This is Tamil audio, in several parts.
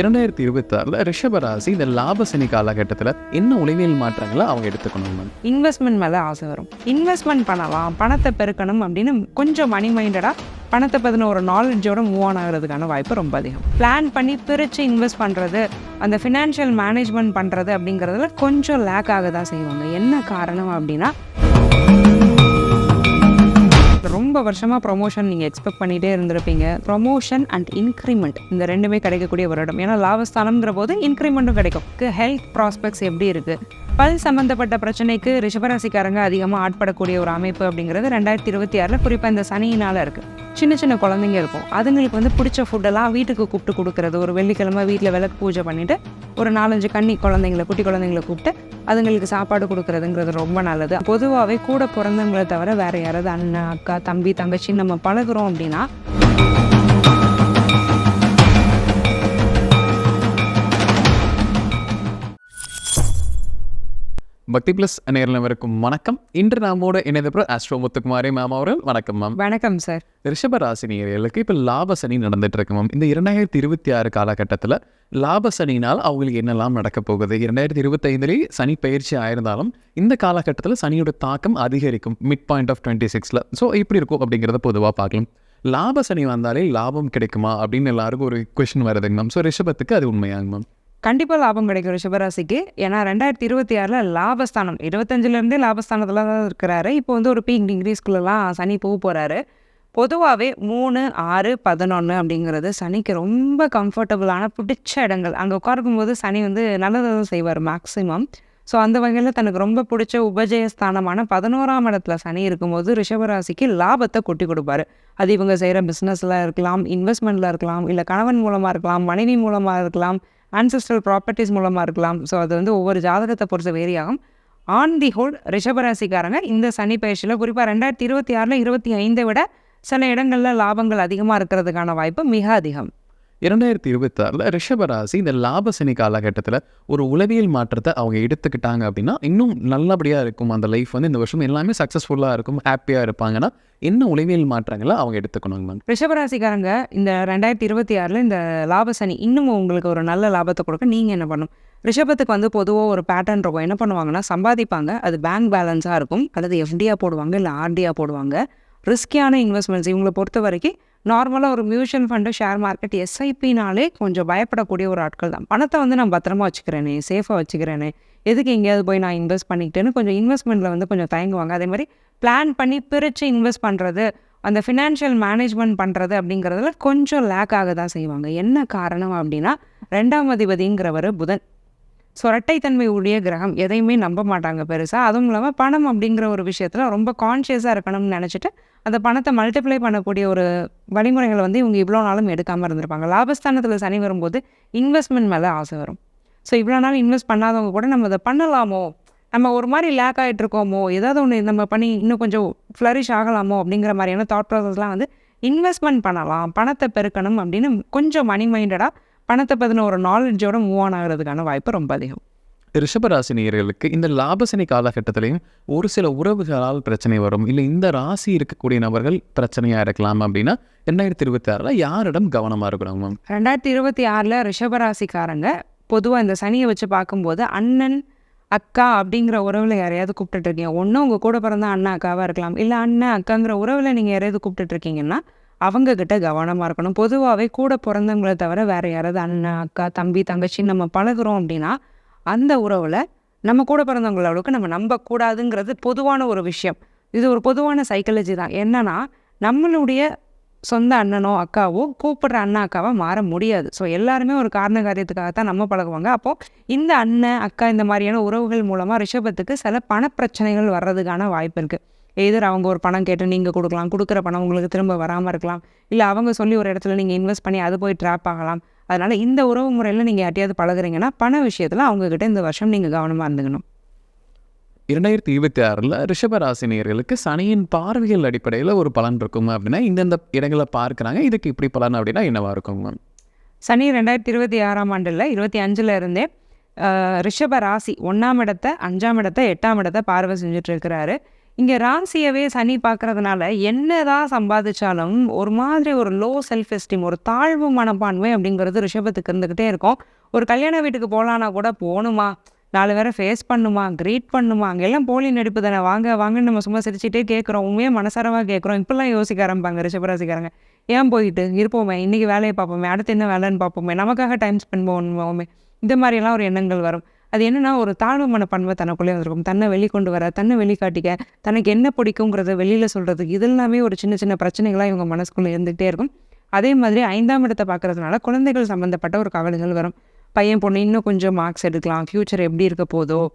இரண்டாயிரத்தி இருபத்தாறில் ரிஷபராசி இந்த லாபசனி காலகட்டத்தில் என்ன உளவியல் மாற்றங்களை அவங்க எடுத்துக்கணும் இன்வெஸ்ட்மெண்ட் மேலே ஆசை வரும். இன்வெஸ்ட்மெண்ட் பண்ணலாம் பணத்தை பெருக்கணும் அப்படின்னு கொஞ்சம் மணி மைண்டடாக பணத்தை பற்றின ஒரு நாலேஜோட மூவ் ஆன் ஆகிறதுக்கான வாய்ப்பு ரொம்ப அதிகம். பிளான் பண்ணி பிரித்து இன்வெஸ்ட் பண்ணுறது அந்த ஃபினான்ஷியல் மேனேஜ்மெண்ட் பண்ணுறது அப்படிங்கிறதுல கொஞ்சம் லேக் ஆக தான் செய்வாங்க. என்ன காரணம் அப்படின்னா ரொம்ப வருஷமாக ப்ரொமோஷன் நீங்கள் எக்ஸ்பெக்ட் பண்ணிகிட்டே இருந்திருப்பீங்க. ப்ரொமோஷன் அண்ட் இன்க்ரிமெண்ட் இந்த ரெண்டுமே கிடைக்கக்கூடிய ஒரு இடம். ஏன்னா லாபஸ்தானம்ங்கிற போது இன்க்ரிமெண்ட்டும் கிடைக்கும். ஹெல்த் ப்ராஸ்பெக்ட்ஸ் எப்படி இருக்குது பல் சம்மந்தப்பட்ட பிரச்சனைக்கு ரிஷபராசிக்காரங்க அதிகமாக ஆட்படக்கூடிய ஒரு அமைப்பு அப்படிங்கிறது ரெண்டாயிரத்தி இருபத்தி ஆறில் குறிப்பாக இந்த சனியினால் இருக்குது சின்ன சின்ன குழந்தைங்க இருக்கும். அதுங்களுக்கு வந்து பிடிச்ச ஃபுட்டெல்லாம் வீட்டுக்கு கூப்பிட்டு கொடுக்குறது. ஒரு வெள்ளிக்கிழமை வீட்டில் விளக்கு பூஜை பண்ணிவிட்டு ஒரு நாலஞ்சு கன்னி குழந்தைங்கள குட்டி குழந்தைங்கள கூப்பிட்டு அதுங்களுக்கு சாப்பாடு கொடுக்குறதுங்கிறது ரொம்ப நல்லது. பொதுவாகவே கூட பிறந்தவங்களை தவிர வேறு யாராவது அண்ணன் அக்கா தம்பி தங்கச்சி நம்ம பழகுறோம் அப்படின்னா பக்தி பிளஸ் நேரில் வணக்கம். இன்று நாமோட இணைந்தப்போ ஆஸ்ட்ரோ முத்துக்குமாரி மேம் அவர்கள். வணக்கம் மேம் வணக்கம் சார் ரிஷபராசி நேயர்களுக்கு இப்போ லாப சனி நடந்துட்டு இருக்கு மேம் இந்த இரண்டாயிரத்தி இருபத்தி ஆறு காலகட்டத்தில் லாப சனினால் அவங்களுக்கு என்னெல்லாம் நடக்க போகுது? இரண்டாயிரத்தி இருபத்தைந்துலேயே சனி பயிற்சி ஆயிருந்தாலும் இந்த காலகட்டத்தில் சனியோட தாக்கம் அதிகரிக்கும். மிட் பாயிண்ட் ஆஃப் டுவெண்ட்டி சிக்ஸில் ஸோ எப்படி இருக்கும் அப்படிங்கிறத பொதுவாக பார்க்கலாம். லாப சனி வந்தாலே லாபம் கிடைக்குமா அப்படின்னு எல்லாருக்கும் ஒரு கொஷின் வருதுங்க மேம் ஸோ ரிஷபத்துக்கு அது உண்மையாங்க மேம் கண்டிப்பாக லாபம் கிடைக்கும் ரிஷபராசிக்கு ஏன்னா ரெண்டாயிரத்தி இருபத்தி ஆறில் லாபஸ்தானம். இருபத்தஞ்சிலேருந்தே லாபஸ்தானத்தில் தான் இருக்கிறாரு. இப்போ வந்து ஒரு பீக் டிகிரிஸ்குள்ளெல்லாம் சனி போக போகிறாரு பொதுவாகவே மூணு ஆறு பதினொன்று அப்படிங்கிறது சனிக்கு ரொம்ப கம்ஃபர்டபுளான பிடிச்ச இடங்கள். அங்கே உட்காருக்கும்போது சனி வந்து நல்லதை தான் செய்வார் மேக்ஸிமம் ஸோ அந்த வகையில் தனக்கு ரொம்ப பிடிச்ச உபஜயஸ்தானமான பதினோராம் இடத்துல சனி இருக்கும்போது ரிஷபராசிக்கு லாபத்தை கொட்டி கொடுப்பாரு. அது இவங்க செய்கிற பிஸ்னஸில் இருக்கலாம் இன்வெஸ்ட்மெண்ட்டில் இருக்கலாம் இல்லை கணவன் மூலமாக இருக்கலாம் மனைவி மூலமாக இருக்கலாம் ancestral ப்ராப்பர்ட்டிஸ் மூலமாக இருக்கலாம். ஸோ அது வந்து ஒவ்வொரு ஜாதகத்தை பொறுத்த வேரியாகும் ஆன் தி ஹோல் ரிஷபராசிக்காரங்க இந்த சனி பயிற்சியில் குறிப்பாக ரெண்டாயிரத்தி இருபத்தி ஆறில் இருபத்தி ஐந்தை விட சில இடங்களில் லாபங்கள் அதிகமாக இருக்கிறதுக்கான வாய்ப்பு மிக அதிகம். இரண்டாயிரத்தி இருபத்தாறில் ரிஷபராசி இந்த லாப சனி காலகட்டத்தில் ஒரு உளவியல் மாற்றத்தை அவங்க எடுத்துக்கிட்டாங்க அப்படின்னா இன்னும் நல்லபடியாக இருக்கும். அந்த லைஃப் வந்து இந்த வருஷம் எல்லாமே சக்ஸஸ்ஃபுல்லாக இருக்கும் ஹாப்பியாக இருப்பாங்கன்னா என்ன உளவியல் மாற்றங்களை அவங்க எடுத்துக்கணுங்க மேம் ரிஷபராசிக்காரங்க இந்த ரெண்டாயிரத்தி இருபத்தி ஆறில் இந்த லாப சனி இன்னும் உங்களுக்கு ஒரு நல்ல லாபத்தை கொடுக்க நீங்கள் என்ன பண்ணணும்? ரிஷபத்துக்கு வந்து பொதுவாக ஒரு பேட்டர்ன் இருக்கும். என்ன பண்ணுவாங்கன்னா சம்பாதிப்பாங்க. அது பேங்க் பேலன்ஸாக இருக்கும். அல்லது எஃப்டியாக போடுவாங்க இல்லை ஆர்டியாக போடுவாங்க. ரிஸ்கியான இன்வெஸ்ட்மெண்ட்ஸ் இவங்களை பொறுத்த வரைக்கும் நார்மலாக ஒரு மியூச்சுவல் ஃபண்டு ஷேர் மார்க்கெட் எஸ்ஐபினாலே கொஞ்சம் பயப்படக்கூடிய ஒரு ஆட்கள் தான். பணத்தை வந்து நான் பத்திரமா வச்சுக்கிறேனே சேஃபாக வச்சுக்கிறேனே எதுக்கு எங்கேயாவது போய் நான் இன்வெஸ்ட் பண்ணிக்கிட்டேன்னு கொஞ்சம் இன்வெஸ்ட்மெண்ட்டில் வந்து கொஞ்சம் தயங்குவாங்க. அதே மாதிரி பிளான் பண்ணி பிரித்து இன்வெஸ்ட் பண்ணுறது அந்த ஃபினான்ஷியல் மேனேஜ்மெண்ட் பண்ணுறது அப்படிங்கிறதுல கொஞ்சம் லேக் ஆக தான் செய்வாங்க. என்ன காரணம் அப்படின்னா ரெண்டாம் அதிபதிங்கிறவர் புதன். ஸோ இரட்டைத்தன்மை உடைய கிரகம் எதையுமே நம்ப மாட்டாங்க பெருசாக அதுவும் இல்லாமல் பணம் அப்படிங்கிற ஒரு விஷயத்தில் ரொம்ப கான்ஷியஸாக இருக்கணும்னு நினச்சிட்டு அந்த பணத்தை மல்டிப்ளை பண்ணக்கூடிய ஒரு வழிமுறைகளை வந்து இவங்க இவ்வளோ நாளும் எடுக்காமல் இருந்திருப்பாங்க. லாபஸ்தானத்தில் சனி வரும்போது இன்வெஸ்ட்மெண்ட் மேலே ஆசை வரும். ஸோ இவ்வளோ நாள் இன்வெஸ்ட் பண்ணாதவங்க கூட நம்ம அதை பண்ணலாமோ? நம்ம ஒரு மாதிரி லேக் ஆகிட்டு இருக்கோமோ? ஏதாவது ஒன்று நம்ம பண்ணி இன்னும் கொஞ்சம் ஃப்ளரிஷ் ஆகலாமோ? அப்படிங்கிற மாதிரியான தாட் ப்ராசஸ்லாம் வந்து இன்வெஸ்ட்மெண்ட் பண்ணலாம். பணத்தை பெருக்கணும் அப்படின்னு கொஞ்சம் மணி மைண்டடாக பணத்தை பற்றின ஒரு நாலேஜோட மூவ் ஆன் ஆகிறதுக்கான வாய்ப்பு ரொம்ப அதிகம். ரிஷபராசி நேயர்களுக்கு இந்த லாபசனி காலகட்டத்திலையும் ஒரு சில உறவுகளால் பிரச்சனை வரும். இல்லை இந்த ராசி இருக்கக்கூடிய நபர்கள் பிரச்சனையாக இருக்கலாம் அப்படின்னா ரெண்டாயிரத்தி இருபத்தி ஆறில் யாரிடம் கவனமாக இருக்கணும் மேம்? ரெண்டாயிரத்தி இருபத்தி ஆறில் ரிஷபராசிக்காரங்க பொதுவாக இந்த சனியை வச்சு பார்க்கும்போது அண்ணன் அக்கா அப்படிங்கிற உறவில் யாரையாவது கூப்பிட்டுட்டு இருக்கீங்க. ஒன்றும் உங்கள் கூட பிறந்த அண்ணன் அக்காவாக இருக்கலாம். இல்லை அண்ணன் அக்காங்கிற உறவில் நீங்கள் யாரையாவது கூப்பிட்டுட்டு இருக்கீங்கன்னா அவங்க கிட்ட கவனமாக இருக்கணும். பொதுவாகவே கூட பிறந்தவங்களை தவிர வேறு யாராவது அண்ணன் அக்கா தம்பி தங்கச்சி நம்ம பழகுறோம் அப்படின்னா அந்த உறவில் நம்ம கூட பிறந்தவங்கள அளவுக்கு நம்ம நம்பக்கூடாதுங்கிறது பொதுவான ஒரு விஷயம். இது ஒரு பொதுவான சைக்காலஜி தான். என்னன்னா நம்மளுடைய சொந்த அண்ணனோ அக்காவோ கூப்பிடுற அண்ணா அக்காவா மாற முடியாது. ஸோ எல்லாருமே ஒரு காரண காரியத்துக்காக தான் நம்ம பழகுவாங்க. அப்போது இந்த அண்ணன் அக்கா இந்த மாதிரியான உறவுகள் மூலமாக ரிஷபத்துக்கு சில பணப்பிரச்சனைகள் வர்றதுக்கான வாய்ப்பு இருக்குது எதிர் அவங்க ஒரு பணம் கேட்டு நீங்கள் கொடுக்கலாம். கொடுக்குற பணம் உங்களுக்கு திரும்ப வராமல் இருக்கலாம். இல்லை அவங்க சொல்லி ஒரு இடத்துல நீங்கள் இன்வெஸ்ட் பண்ணி அது போய் ட்ராப் ஆகலாம். அதனால் இந்த உறவு முறையில் நீங்கள் யார்ட்டையாவது பழகுறீங்கன்னா பண விஷயத்தில் அவங்கக்கிட்ட இந்த வருஷம் நீங்கள் கவனமாக இருந்துக்கணும். இரண்டாயிரத்தி இருபத்தி ஆறில் ரிஷபராசி நேயர்களுக்கு சனியின் பார்வைகள் அடிப்படையில் ஒரு பலன் இருக்கும் அப்படின்னா இந்தந்த இடங்களை பார்க்குறாங்க. இதுக்கு இப்படி பலன் அப்படின்னா என்னவா இருக்கும் மேம்? சனி ரெண்டாயிரத்தி இருபத்தி ஆறாம் ஆண்டில் இருபத்தி அஞ்சில் இருந்தே ரிஷப ராசி ஒன்றாம் இடத்தை அஞ்சாம் இடத்தை எட்டாம் இடத்தை பார்வை செஞ்சுட்டு இருக்கிறாரு. இங்கே ராசியவே சனி பார்க்கறதுனால என்னதான் சம்பாதிச்சாலும் ஒரு மாதிரி ஒரு லோ செல்ஃப் எஸ்டீம் ஒரு தாழ்வு மனப்பான்மை அப்படிங்கிறது ரிஷபத்துக்கு இருந்துக்கிட்டே இருக்கும். ஒரு கல்யாண வீட்டுக்கு போகலான்னா கூட போகணுமா நாலு பேரை ஃபேஸ் பண்ணுமா? க்ரீட் பண்ணுமா? அங்கெல்லாம் போலி நடிப்பு தானே. வாங்க வாங்கன்னு நம்ம சும்மா சிரிச்சிட்டே கேட்குறோம் உண்மையாக மனசாரமாக கேட்குறோம் இப்படிலாம் யோசிக்க ஆரம்பிப்பாங்க ரிஷபராசிக்காரங்க. ஏன் போயிட்டு? இருப்போமே இன்றைக்கி வேலையை பார்ப்போமே அடுத்து என்ன வேலைன்னு பார்ப்போமே நமக்காக டைம் ஸ்பெண்ட் பண்ணுவோமே. இந்த மாதிரியெல்லாம் ஒரு எண்ணங்கள் வரும். அது என்னென்னா ஒரு தாழ்வு மனப்பான்மை தனக்குள்ளே வந்திருக்கும். தன்னை வெளிக்கொண்டு வர தன்னை வெளிக்காட்டிக்க தனக்கு என்ன பிடிக்குங்கிறத வெளியில் சொல்கிறதுக்கு இதெல்லாமே ஒரு சின்ன சின்ன பிரச்சனைகளாக இவங்க மனசுக்குள்ளே இருந்துகிட்டே இருக்கும். அதே மாதிரி ஐந்தாம் இடத்தை பார்க்கறதுனால குழந்தைகள் சம்மந்தப்பட்ட ஒரு கவலைகள் வரும். பையன் பொண்ணு இன்னும் கொஞ்சம் மார்க்ஸ் எடுக்கலாம். ஃப்யூச்சர் எப்படி இருக்க போதோ.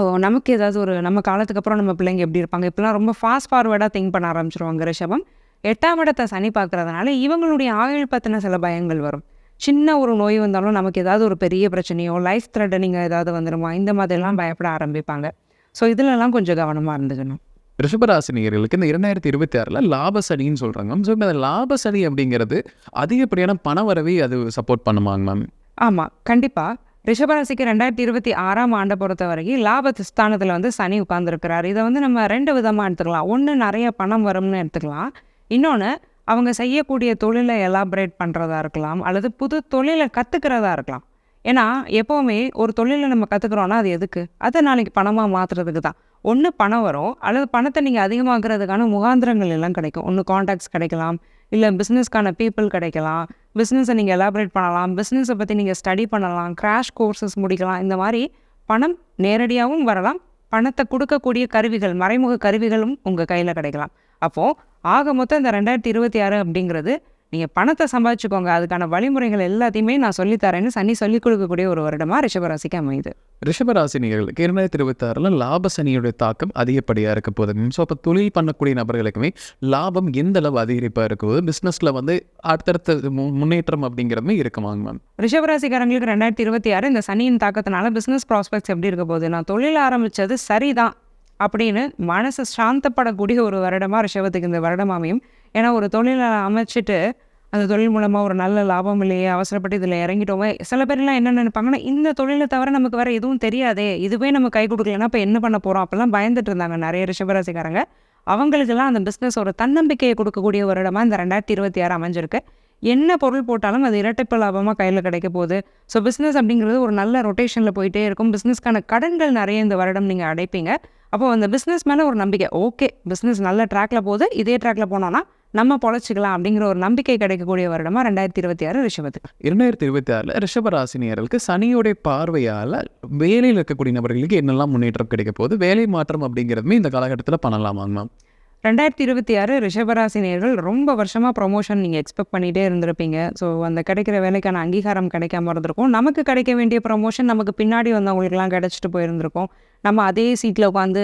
ஓ, நமக்கு ஏதாவது ஒரு நம்ம காலத்துக்கு அப்புறம் நம்ம பிள்ளைங்க எப்படி இருப்பாங்க? இப்போலாம் ரொம்ப ஃபாஸ்ட் ஃபார்வர்டாக திங்க் பண்ண ஆரம்பிச்சிருவாங்க ரிஷபம். எட்டாம் இடத்தை சனி பார்க்கறதுனால இவங்களுடைய ஆயுள் பற்றின சில பயங்கள் வரும். சின்ன ஒரு நோய் வந்தாலும் நமக்கு ஏதாவது ஒரு பெரிய பிரச்சனையோ லைஃப் த்ரெட்டனிங் ஏதாவது வந்துடுமா இந்த மாதிரிலாம் பயப்பட ஆரம்பிப்பாங்க. ஸோ இதிலெல்லாம் கொஞ்சம் கவனமாக இருந்துக்கணும். ரிஷபராசினியர்களுக்கு இந்த இரண்டாயிரத்தி இருபத்தி ஆறில் லாப சனின்னு சொல்கிறாங்க ஸோ இந்த லாப சனி அப்படிங்கிறது அதிகப்படியான பண வரவை அது சப்போர்ட் பண்ணுமாங்க மேம் ஆமாம் கண்டிப்பாக ரிஷபராசிக்கு ரெண்டாயிரத்தி இருபத்தி ஆறாம் ஆண்டை பொறுத்த வரைக்கும் லாப ஸ்தானத்தில் வந்து சனி உட்கார்ந்துருக்கிறார். இதை வந்து நம்ம ரெண்டு விதமாக எடுத்துக்கலாம். ஒன்று நிறைய பணம் வரும்னு எடுத்துக்கலாம். இன்னொன்று அவங்க செய்யக்கூடிய தொழிலை எலாபரேட் பண்ணுறதா இருக்கலாம் அல்லது புது தொழிலை கற்றுக்கிறதா இருக்கலாம். ஏன்னா எப்போவுமே ஒரு தொழிலை நம்ம கற்றுக்குறோன்னா அது எதுக்கு? அதை நாளைக்கு பணமாக மாற்றுறதுக்கு தான். ஒன்று பணம் வரும் அல்லது பணத்தை நீங்கள் அதிகமாக்குறதுக்கான முகாந்திரங்கள் எல்லாம் கிடைக்கும். ஒன்று காண்டாக்ட்ஸ் கிடைக்கலாம் இல்லை பிஸ்னஸ்க்கான பீப்புள் கிடைக்கலாம். பிஸ்னஸை நீங்கள் எலாபரேட் பண்ணலாம் பிஸ்னஸை பற்றி நீங்கள் ஸ்டடி பண்ணலாம் கிராஷ் கோர்சஸ் முடிக்கலாம். இந்த மாதிரி பணம் நேரடியாகவும் வரலாம் பணத்தை கொடுக்கக்கூடிய கருவிகள் மறைமுக கருவிகளும் உங்கள் கையில் கிடைக்கலாம். அப்போது ஆக மொத்தம் இந்த ரெண்டாயிரத்தி இருபத்தி ஆறு அப்படிங்கிறது நீங்கள் பணத்தை சம்பாதிச்சுக்கோங்க. அதுக்கான வழிமுறைகள் எல்லாத்தையுமே நான் சொல்லித்தரேன்னு சனி சொல்லிக் கொடுக்கக்கூடிய ஒரு வருடமாக ரிஷபராசிக்கு அமையுது. ரிஷபராசினியர்களுக்கு இரண்டாயிரத்தி இருபத்தி ஆறில் லாப சனியுடைய தாக்கம் அதிகப்படியாக இருக்க போகுது. ஸோ அப்போ தொழில் பண்ணக்கூடிய நபர்களுக்குமே லாபம் எந்த அளவு அதிகரிப்பாக இருக்க போகுது? பிஸ்னஸில் வந்து அடுத்தடுத்த முன்னேற்றம் அப்படிங்கிறதுமே இருக்குமாங்க மேம் ரிஷபராசிக்காரங்களுக்கு ரெண்டாயிரத்தி இருபத்தி ஆறு இந்த சனியின் தாக்கத்தினால பிஸ்னஸ் ப்ராஸ்பெக்ட்ஸ் எப்படி இருக்க போகுது? நான் தொழில் ஆரம்பித்தது சரிதான். அப்படின்னு மனசு சாந்தப்படக்கூடிய ஒரு வருடமாக ரிஷபத்துக்கு இந்த வருடம் அமையும் ஏன்னா ஒரு தொழிலை அமைச்சிட்டு அந்த தொழில் மூலமாக ஒரு நல்ல லாபம் இல்லையே அவசரப்பட்டு இதில் இறங்கிட்டோமே சில பேர்லாம் என்ன நினைப்பாங்கன்னா இந்த தொழிலை தவிர நமக்கு வேறு எதுவும் தெரியாதே இதுவே நம்ம கை கொடுக்கலன்னா இப்போ என்ன பண்ண போகிறோம் அப்போல்லாம் பயந்துட்டு இருந்தாங்க நிறைய ரிஷபராசிக்காரங்க. அவங்களுக்கெல்லாம் அந்த பிஸ்னஸ் ஒரு தன்னம்பிக்கையை கொடுக்கக்கூடிய வருடமாக இந்த ரெண்டாயிரத்தி இருபத்தி ஆறு அமைஞ்சிருக்கு. என்ன பொருள் போட்டாலும் அது இரட்டைப்பு லாபமாக கையில் கிடைக்க போகுது. ஸோ பிஸ்னஸ் அப்படிங்கிறது ஒரு நல்ல ரொட்டேஷனில் போயிட்டே இருக்கும். பிஸ்னஸ்க்கான கடன்கள் நிறைய இந்த வருடம் நீங்கள் அடைப்பீங்க. அப்போ அந்த பிஸ்னஸ் மேலே ஒரு நம்பிக்கை. ஓகே பிஸ்னஸ் நல்ல ட்ராக்ல போகுது. இதே ட்ராக்ல போனோன்னா நம்ம பொழைச்சிக்கலாம் அப்படிங்கிற ஒரு நம்பிக்கை கிடைக்கக்கூடிய வருடமாக ரெண்டாயிரத்தி இருபத்தி ஆறு ரிஷபத்துக்கு. இரண்டாயிரத்தி இருபத்தி ஆறில் ரிஷபராசினியர்களுக்கு சனியுடைய பார்வையால் வேலையில் இருக்கக்கூடிய நபர்களுக்கு என்னெல்லாம் முன்னேற்றம் கிடைக்க போகுது? வேலை மாற்றம் அப்படிங்கிறதுமே இந்த காலகட்டத்தில் பண்ணலாமாங்க மேம் ரெண்டாயிரத்தி இருபத்தி ஆறு ரிஷபராசி நேர்கள் ரொம்ப வருஷமாக ப்ரொமோஷன் நீங்கள் எக்ஸ்பெக்ட் பண்ணிகிட்டே இருந்திருப்பீங்க. ஸோ அந்த கிடைக்கிற வேலைக்கான அங்கீகாரம் கிடைக்காம இருந்திருக்கும். நமக்கு கிடைக்க வேண்டிய ப்ரொமோஷன் நமக்கு பின்னாடி வந்தவங்களுக்குலாம் கிடைச்சிட்டு போயிருந்திருக்கும். நம்ம அதே சீட்டில் உட்காந்து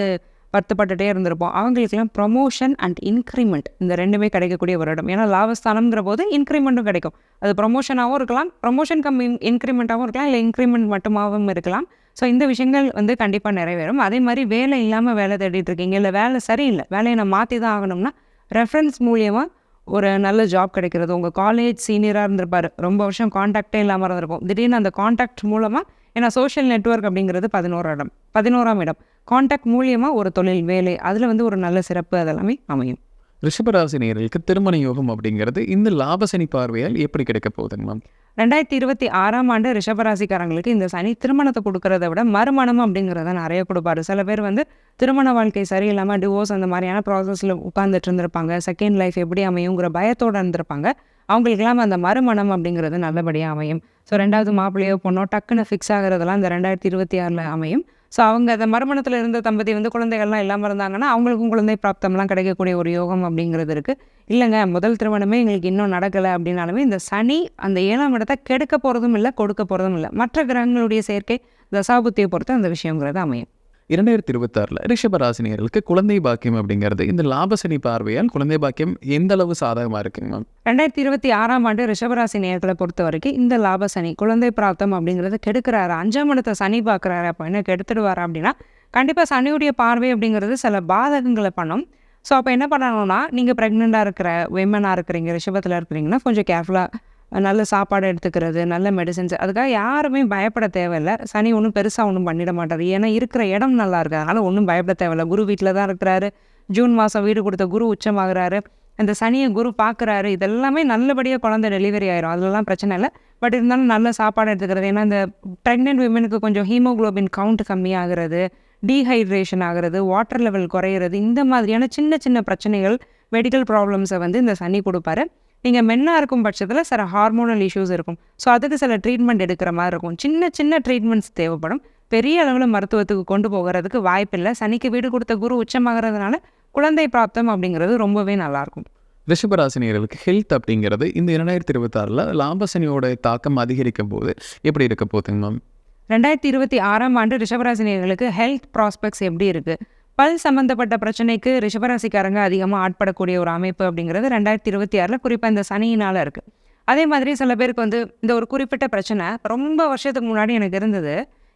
வருத்தப்பட்டுட்டே இருந்திருப்போம். அவங்களுக்குலாம் ப்ரொமோஷன் அண்ட் இன்க்ரிமெண்ட் இந்த ரெண்டுமே கிடைக்கக்கூடிய ஒரு வருடம் ஏன்னா லாபஸ்தானம்ங்கிற போது இன்க்ரிமெண்ட்டும் கிடைக்கும். அது ப்ரொமோஷனாகவும் இருக்கலாம். ப்ரொமோஷன் கம் இன்க்ரிமெண்ட்டாகவும் இருக்கலாம். இல்லை இன்க்ரிமெண்ட் மட்டுமாகவும் இருக்கலாம். ஸோ இந்த விஷயங்கள் வந்து கண்டிப்பாக நிறைவேறும். அதே மாதிரி வேலை இல்லாமல் வேலை தேடிட்டு இருக்கீங்க. இல்லை வேலை சரியில்லை. வேலையை நான் மாற்றி தான் ஆகணும்னா ரெஃபரன்ஸ் மூலியமாக ஒரு நல்ல ஜாப் கிடைக்கிறது. உங்கள் காலேஜ் சீனியராக இருந்திருப்பார். ரொம்ப வருஷம் காண்டாக்டே இல்லாமல் இருந்திருப்போம் திடீர்னு அந்த காண்டாக்ட் மூலமாக ஏன்னா சோஷியல் நெட்வொர்க் அப்படிங்கிறது பதினோரா இடம். பதினோராம் இடம். காண்டாக்ட் மூலியமாக ஒரு தொழில் வேலை அதில் வந்து ஒரு நல்ல சிறப்பு அதெல்லாமே அமையும். ரிஷபராசினியர்களுக்கு திருமண யோகம் அப்படிங்கிறது இந்த லாபசனி பார்வையால் எப்படி கிடைக்க போகுதுங்க மேம்? ரெண்டாயிரத்தி இருபத்தி ஆறாம் ஆண்டு ரிஷபராசிக்காரங்களுக்கு இந்த சனி திருமணத்தை கொடுக்கறத விட மறுமணம் அப்படிங்கிறத நிறைய கொடுப்பாரு. சில பேர் வந்து திருமண வாழ்க்கை சரியில்லாமல் டிவோர்ஸ் அந்த மாதிரியான ப்ராசஸில் உட்காந்துட்டு இருந்திருப்பாங்க. செகண்ட் லைஃப் எப்படி அமையுங்கிற பயத்தோடு இருந்திருப்பாங்க. அவங்களுக்கெல்லாம் அந்த மறுமணம் அப்படிங்கிறது நல்லபடியாக அமையும். ஸோ ரெண்டாவது மாப்பிள்ளையோ பொண்ணோ டக்குன்னு ஃபிக்ஸ் ஆகிறதெல்லாம் இந்த ரெண்டாயிரத்தி இருபத்தி ஆறில் அமையும். ஸோ அவங்க அந்த மறுமணத்தில் இருந்த தம்பதி வந்து குழந்தைகள்லாம் இல்லாமல் இருந்தாங்கன்னா அவங்களுக்கும் குழந்தை பிராப்தம்லாம் கிடைக்கக்கூடிய ஒரு யோகம் அப்படிங்கிறது இருக்குது இல்லைங்க முதல் திருமணமே எங்களுக்கு இன்னும் நடக்கலை அப்படின்னாலுமே இந்த சனி அந்த ஏழாம் இடத்தை கெடுக்க போகிறதும் இல்லை கொடுக்க போகிறதும் இல்லை. மற்ற கிரகங்களுடைய சேர்க்கை தசாபுத்தியை பொறுத்து அந்த விஷயங்கிறது அமையும். இரண்டாயிரத்தி இருபத்தாறில் ரிஷபராசினியர்களுக்கு குழந்தை பாக்கியம் அப்படிங்கிறது. இந்த லாபசனி பார்வையால் குழந்தை பாக்கியம் எந்த அளவு சாதகமாக இருக்குங்க மேம் ரெண்டாயிரத்தி இருபத்தி ஆறாம் ஆண்டு ரிஷபராசி நேரத்தில் பொறுத்த வரைக்கும் இந்த லாபசனி குழந்தை பிராப்தம் அப்படிங்கிறது கெடுக்கிறாரு. அஞ்சாம் இடத்தை சனி பார்க்குறாரு. அப்போ என்ன கெடுத்துடுவார் அப்படின்னா கண்டிப்பாக சனியுடைய பார்வை அப்படிங்கிறது சில பாதகங்களை பண்ணும். ஸோ அப்போ என்ன பண்ணணும்னா நீங்கள் ப்ரெக்னெண்ட்டாக இருக்கிற விமனாக இருக்கிறீங்க ரிஷபத்தில் இருக்கிறீங்கன்னா கொஞ்சம் கேர்ஃபுல்லாக நல்ல சாப்பாடு எடுத்துக்கிறது நல்ல மெடிசன்ஸ் அதுக்காக யாருமே பயப்பட தேவையில்ல. சனி ஒன்றும் பெருசாக ஒன்றும் பண்ணிட மாட்டார். ஏன்னா இருக்கிற இடம் நல்லா இருக்கு. அதனால் ஒன்றும் பயப்பட தேவையில்லை. குரு வீட்டில் தான் இருக்கிறாரு. ஜூன் மாதம் வீடு கொடுத்த குரு உச்சமாகிறாரு. அந்த சனியை குரு பார்க்குறாரு. இதெல்லாமே நல்லபடியாக குழந்தை டெலிவரி ஆயிரும். அதெல்லாம் பிரச்சனை இல்லை. பட் இருந்தாலும் நல்ல சாப்பாடு எடுத்துக்கிறது. ஏன்னா இந்த ப்ரெக்னென்ட் விமனுக்கு கொஞ்சம் ஹீமோகுளோபின் கவுண்ட் கம்மியாகிறது டீஹைட்ரேஷன் ஆகிறது வாட்டர் லெவல் குறையிறது இந்த மாதிரியான சின்ன சின்ன பிரச்சனைகள் மெடிக்கல் ப்ராப்ளம்ஸை வந்து இந்த சனி கொடுப்பாரு. நீங்கள் மென்னாக இருக்கும் பட்சத்தில் சில ஹார்மோனல் இஷ்யூஸ் இருக்கும். ஸோ அதுக்கு சில ட்ரீட்மெண்ட் எடுக்கிற மாதிரி இருக்கும். சின்ன சின்ன ட்ரீட்மெண்ட்ஸ் தேவைப்படும். பெரிய அளவில் மருத்துவத்துக்கு கொண்டு போகிறதுக்கு வாய்ப்பில்லை. சனிக்கு வீடு கொடுத்த குரு உச்சமாகறதுனால குழந்தை பிராப்தம் அப்படிங்கிறது ரொம்பவே நல்லாயிருக்கும். ரிஷபராசினியர்களுக்கு ஹெல்த் அப்படிங்கிறது இந்த இரண்டாயிரத்தி இருபத்தாறில் லாபசனியோட தாக்கம் அதிகரிக்கும் போது எப்படி இருக்க போகுதுங்க மேம் ரெண்டாயிரத்தி இருபத்தி ஆறாம் ஆண்டு ரிஷபராசினியர்களுக்கு ஹெல்த் ப்ராஸ்பெக்ட்ஸ் எப்படி இருக்குது பல் சம்மந்தப்பட்ட பிரச்சனைக்கு ரிஷபராசிக்காரங்க அதிகமாக ஆட்படக்கூடிய ஒரு அமைப்பு அப்படிங்கிறது ரெண்டாயிரத்தி இருபத்தி ஆறில் குறிப்பாக இந்த சனியினால் இருக்குது அதே மாதிரி சில பேருக்கு வந்து இந்த ஒரு குறிப்பிட்ட பிரச்சனை ரொம்ப வருஷத்துக்கு முன்னாடி எனக்கு இருந்தது.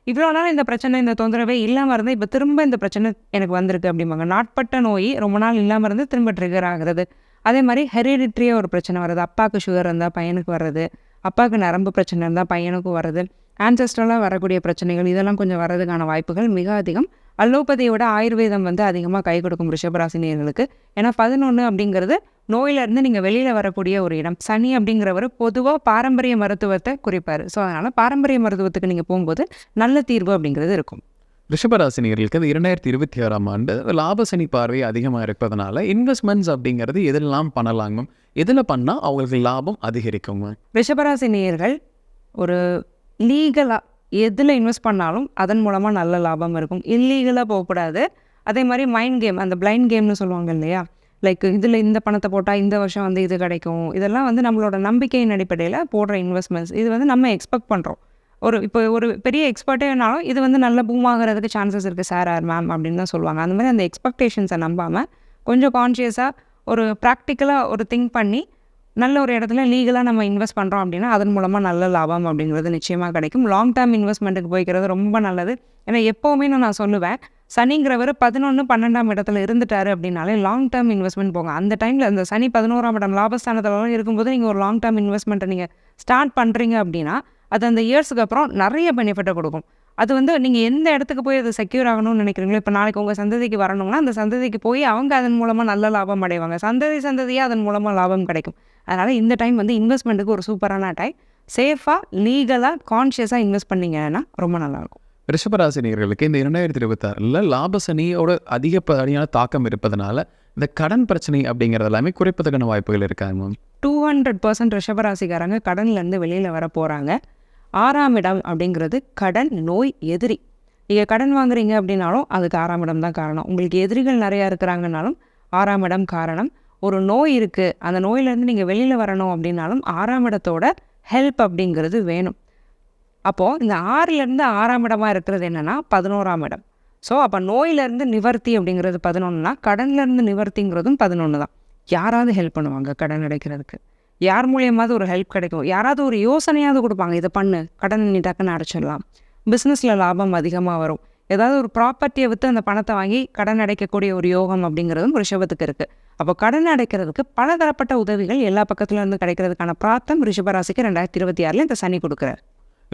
இவ்வளோ நாள் இந்த பிரச்சனை இந்த தொந்தரவே இல்லாமல் இருந்து இப்போ திரும்ப இந்த பிரச்சனை எனக்கு வந்திருக்கு அப்படிம்பாங்க. நாட்பட்ட நோய் ரொம்ப நாள் இல்லாமல் இருந்து திரும்ப ட்ரிகர் ஆகுறது. அதே மாதிரி ஹெரிடிட்ரியாக ஒரு பிரச்சனை வருது. அப்பாவுக்கு சுகர் இருந்தால் பையனுக்கு வர்றது. அப்பாவுக்கு நரம்பு பிரச்சனை இருந்தால் பையனுக்கும் வருது ஆன்சஸ்ட்ரலாக வரக்கூடிய பிரச்சனைகள் இதெல்லாம் கொஞ்சம் வர்றதுக்கான வாய்ப்புகள் மிக அதிகம். அலோபதியோட ஆயுர்வேதம் வந்து அதிகமாக கை கொடுக்கும் ரிஷபராசினியர்களுக்கு. ஏன்னா பதினொன்று அப்படிங்கிறது நோயிலிருந்து நீங்கள் வெளியில் வரக்கூடிய ஒரு இடம். சனி அப்படிங்கிறவர் பொதுவாக பாரம்பரிய மருத்துவத்தை குறிப்பார். ஸோ அதனால் பாரம்பரிய மருத்துவத்துக்கு நீங்கள் போகும்போது நல்ல தீர்வு அப்படிங்கிறது இருக்கும். ரிஷபராசினியர்களுக்கு இந்த இரண்டாயிரத்தி இருபத்தி ஆறாம் ஆண்டு லாபசனி பார்வை அதிகமாக இருப்பதனால இன்வெஸ்ட்மெண்ட்ஸ் அப்படிங்கிறது எதெல்லாம் பண்ணலாங்க எதில் பண்ணால் அவங்களுக்கு லாபம் அதிகரிக்கும் மேம் ரிஷபராசி நேயர்கள் ஒரு லீகலாக எதில் இன்வெஸ்ட் பண்ணாலும் அதன் மூலமாக நல்ல லாபம் இருக்கும். இல்லீகலாக போகக்கூடாது. அதே மாதிரி மைண்ட் கேம் அந்த பிளைண்ட் கேம்னு சொல்லுவாங்க இல்லையா? லைக் இதில் இந்த பணத்தை போட்டால் இந்த வருஷம் வந்து இது கிடைக்கும். இதெல்லாம் வந்து நம்மளோட நம்பிக்கையின் அடிப்படையில் போடுற இன்வெஸ்ட்மெண்ட்ஸ் இது வந்து நம்ம எக்ஸ்பெக்ட் பண்ணுறோம் ஒரு இப்போ ஒரு பெரிய எக்ஸ்பர்ட்டேனாலும் இது வந்து நல்ல பூம் ஆகிறதுக்கு சான்சஸ் இருக்குது சார் ஆர் மேம் அப்படின்னு தான் சொல்லுவாங்க. அந்த மாதிரி அந்த எக்ஸ்பெக்டேஷன்ஸை நம்பாமல் கொஞ்சம் கான்ஷியஸாக ஒரு ப்ராக்டிக்கலாக ஒரு திங்க் பண்ணி நல்ல ஒரு இடத்துல லீகலாக நம்ம இன்வெஸ்ட் பண்ணுறோம் அப்படின்னா அதன் மூலமாக நல்ல லாபம் அப்படிங்கிறது நிச்சயமாக கிடைக்கும். லாங் டேர்ம் இன்வெஸ்ட்மெண்ட்டுக்கு போய்க்கிறது ரொம்ப நல்லது. ஏன்னா எப்போவுமே நான் சொல்லுவேன் சனிங்கிறவர் பதினொன்று பன்னெண்டாம் இடத்துல இருந்துட்டாரு அப்படின்னாலே லாங் டேர்ம் இன்வெஸ்ட்மெண்ட் போங்க. அந்த டைமில் அந்த சனி பதினோராம் இடம் லாபஸ்தானத்துலலாம் இருக்கும்போது நீங்கள் ஒரு லாங் டேர்ம் இன்வெஸ்ட்மெண்ட்டை நீங்கள் ஸ்டார்ட் பண்ணுறீங்க அப்படின்னா அது அந்த இயர்ஸுக்கு அப்புறம் நிறைய பெனிஃபிட்டை கொடுக்கும். அது வந்து நீங்கள் எந்த இடத்துக்கு போய் அது செக்யூர் ஆகணும்னு நினைக்கிறீங்களோ இப்போ நாளைக்கு உங்கள் சந்ததிக்கு வரணும்னா அந்த சந்ததிக்கு போய் அவங்க அதன் மூலமாக நல்ல லாபம் அடைவாங்க. சந்ததி சந்ததியாக அதன் மூலமாக லாபம் கிடைக்கும். அதனால் இந்த டைம் வந்து இன்வெஸ்ட்மெண்ட்டுக்கு ஒரு சூப்பரான டைம் சேஃபாக லீகலாக கான்ஷியஸாக இன்வெஸ்ட் பண்ணீங்கன்னா ரொம்ப நல்லாயிருக்கும். ரிஷபராசினியர்களுக்கு இந்த இரண்டாயிரத்தி இருபத்தாறில் லாபசனியோட அதிகப்படியான தாக்கம் இருப்பதனால இந்த கடன் பிரச்சனை அப்படிங்கிறது எல்லாமே குறைப்பதற்கான வாய்ப்புகள் இருக்காங்க மேம்? டூ ஹண்ட்ரட் பர்சன்ட் ரிஷபராசிக்காரங்க கடன்லேருந்து வெளியில் வர போகிறாங்க ஆறாம் இடம் அப்படிங்கிறது கடன் நோய் எதிரி. நீங்கள் கடன் வாங்குறீங்க அப்படின்னாலும் அதுக்கு ஆறாம் இடம் தான் காரணம். உங்களுக்கு எதிரிகள் நிறையா இருக்கிறாங்கனாலும் ஆறாம் இடம் காரணம். ஒரு நோய் இருக்குது அந்த நோயிலேருந்து நீங்கள் வெளியில் வரணும் அப்படின்னாலும் ஆறாம் இடத்தோட ஹெல்ப் அப்படிங்கிறது வேணும். அப்போது இந்த ஆறிலேருந்து ஆறாம் இடமாக இருக்கிறது என்னென்னா பதினோராம் இடம். ஸோ அப்போ நோயிலேருந்து நிவர்த்தி அப்படிங்கிறது பதினொன்றுனா கடன்லேருந்து நிவர்த்திங்கிறதும் பதினொன்று தான். யாராவது ஹெல்ப் பண்ணுவாங்க கடன் அடைக்கிறதுக்கு. யார் மூலியமாவது ஒரு ஹெல்ப் கிடைக்கும். யாராவது ஒரு யோசனையாவது கொடுப்பாங்க இதை பண்ணு கடன் நீ டக்குன்னு அடைச்சிடலாம். பிஸ்னஸில் லாபம் அதிகமாக வரும். ஏதாவது ஒரு ப்ராப்பர்ட்டியை விற்று அந்த பணத்தை வாங்கி கடன் அடைக்கக்கூடிய ஒரு யோகம் அப்படிங்கிறதும் ரிஷபத்துக்கு இருக்குது அப்போ கடன் அடைக்கிறதுக்கு பலதரப்பட்ட உதவிகள் எல்லா பக்கத்துல இருந்து கிடைக்கிறதுக்கான பிராப்தம் ரிஷபராசிக்கு ரெண்டாயிரத்தி இருபத்தி ஆறில் இந்த சனி கொடுக்குறாரு.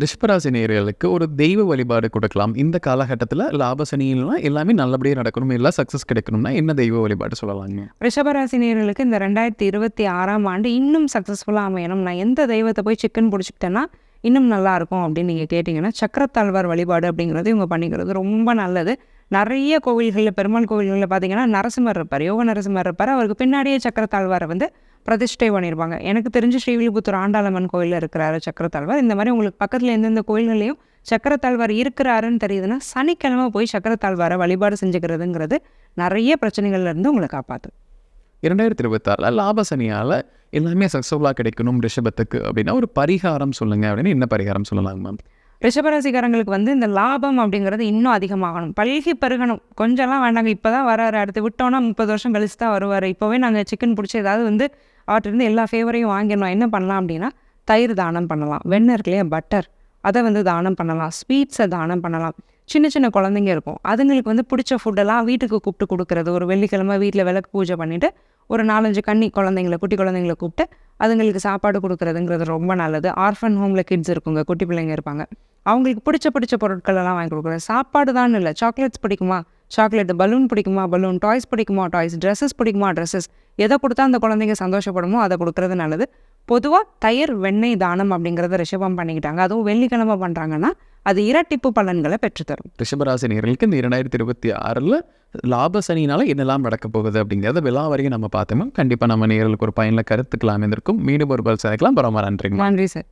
ரிஷபராசி நேயர்களுக்கு ஒரு தெய்வ வழிபாடு கொடுக்கலாம். இந்த காலகட்டத்தில் லாபசனியில்னா எல்லாமே நல்லபடியாக நடக்கணும் எல்லாம் சக்ஸஸ் கிடைக்கணும்னா என்ன தெய்வ வழிபாடு சொல்லலாங்க? ரிஷபராசினியர்களுக்கு இந்த ரெண்டாயிரத்தி இருபத்தி ஆறாம் ஆண்டு இன்னும் சக்ஸஸ்ஃபுல்லாக அமையணும். நான் எந்த தெய்வத்தை போய் சிக்கன் பிடிச்சிக்கிட்டேன்னா இன்னும் நல்லா இருக்கும் அப்படின்னு நீங்கள் கேட்டிங்கன்னா சக்கரத்தாழ்வார் வழிபாடு அப்படிங்கிறது இவங்க பண்ணிக்கிறது ரொம்ப நல்லது. நிறைய கோவில்களில் பெருமாள் கோவில்களில் பார்த்தீங்கன்னா நரசிம்மர் இருப்பார் யோக நரசிம்மர் இருப்பார். அவருக்கு பின்னாடியே சக்கரத்தாழ்வாரை வந்து பிரதிஷ்டை பண்ணியிருப்பாங்க. எனக்கு தெரிஞ்சு ஸ்ரீவில்லிபுத்தூர் ஆண்டாளம்மன் கோயிலில் இருக்கிறாரு சக்கரத்தாழ்வார் இந்த மாதிரி உங்களுக்கு பக்கத்தில் எந்தெந்த கோயில்களையும் சக்கரத்தாழ்வார் இருக்கிறாருன்னு தெரியுதுன்னா சனிக்கிழமை போய் சக்கரத்தாழ்வாரை வழிபாடு செஞ்சுக்கிறதுங்கிறது நிறைய பிரச்சனைகள்லேருந்து உங்களை காப்பாற்றும் இரண்டாயிரத்தி இருபத்தாறில் லாபசனியால் எல்லாமே சக்ஸஸ்ஃபுல்லாக கிடைக்கணும் ரிஷபத்துக்கு அப்படின்னா ஒரு பரிகாரம் சொல்லுங்கள் அப்படின்னு என்ன பரிகாரம் சொல்லலாங்க மேம் ரிஷபராசிக்காரங்களுக்கு வந்து இந்த லாபம் அப்படிங்கிறது இன்னும் அதிகமாகணும். பல்கி பெருகணும். கொஞ்சம்லாம் வேண்டாங்க. இப்போ தான் வராரு. அடுத்து விட்டோன்னா முப்பது வருஷம் கழிச்சு தான் வருவார். இப்போவே நாங்கள் சிக்கன் பிடிச்சி ஏதாவது வந்து அவர்கிட்ட எல்லா ஃபேவரையும் வாங்கிடணும். என்ன பண்ணலாம் அப்படின்னா தயிர் தானம் பண்ணலாம். வெண்ணெய் இருக்கு இல்லையா பட்டர் அதை வந்து தானம் பண்ணலாம். ஸ்வீட்ஸை தானம் பண்ணலாம். சின்ன சின்ன குழந்தைங்க இருக்கும். அதுங்களுக்கு வந்து பிடிச்ச ஃபுட்டெல்லாம் வீட்டுக்கு கூப்பிட்டு கொடுக்குறது. ஒரு வெள்ளிக்கிழமை வீட்டில் விளக்கு பூஜை பண்ணிவிட்டு ஒரு நாலஞ்சு கன்னி குழந்தைங்கள குட்டி குழந்தைங்கள கூப்பிட்டு அதுங்களுக்கு சாப்பாடு கொடுக்குறதுங்கிறது ரொம்ப நல்லது. ஆர்ஃபன் ஹோமில் கிட்ஸ் இருக்குங்க. குட்டி பிள்ளைங்க இருப்பாங்க. அவங்களுக்கு பிடிச்ச பிடிச்ச பொருட்களெல்லாம் வாங்கி கொடுக்குறது. சாப்பாடு தான் இல்லை. சாக்லேட்ஸ் பிடிக்குமா? சாக்லேட் பலூன் பிடிக்குமா? பலூன் டாய்ஸ் பிடிக்குமா? டாய்ஸ் ட்ரெஸ்ஸஸ் பிடிக்குமா? ட்ரெஸ்ஸஸ் எதை கொடுத்தா அந்த குழந்தைங்க சந்தோஷப்படுமோ அதை கொடுக்குறது நல்லது. பொதுவாக தயிர் வெண்ணெய் தானம் அப்படிங்கிறத ரிஷபம் பண்ணிக்கிட்டாங்க. அதுவும் வெள்ளிக்கிழமை பண்ணுறாங்கன்னா அது இரட்டிப்பு பலன்களை பெற்றுத்தரும். ரிஷபராசி நேர்களுக்கு இந்த இரண்டாயிரத்தி இருபத்தி ஆறில் லாப சனினால என்னெல்லாம் நடக்க போகுது அப்படிங்கிறத விழா வரைக்கும் நம்ம பார்த்தோம்? கண்டிப்பாக நம்ம நேர்களுக்கு ஒரு பயனில் கருத்துக்கலாம் இருந்திருக்கும் மீண்டும் ஒரு பல் சேர்க்கலாம் பரவாயில்ல நன்றிங்க. நன்றி சார்.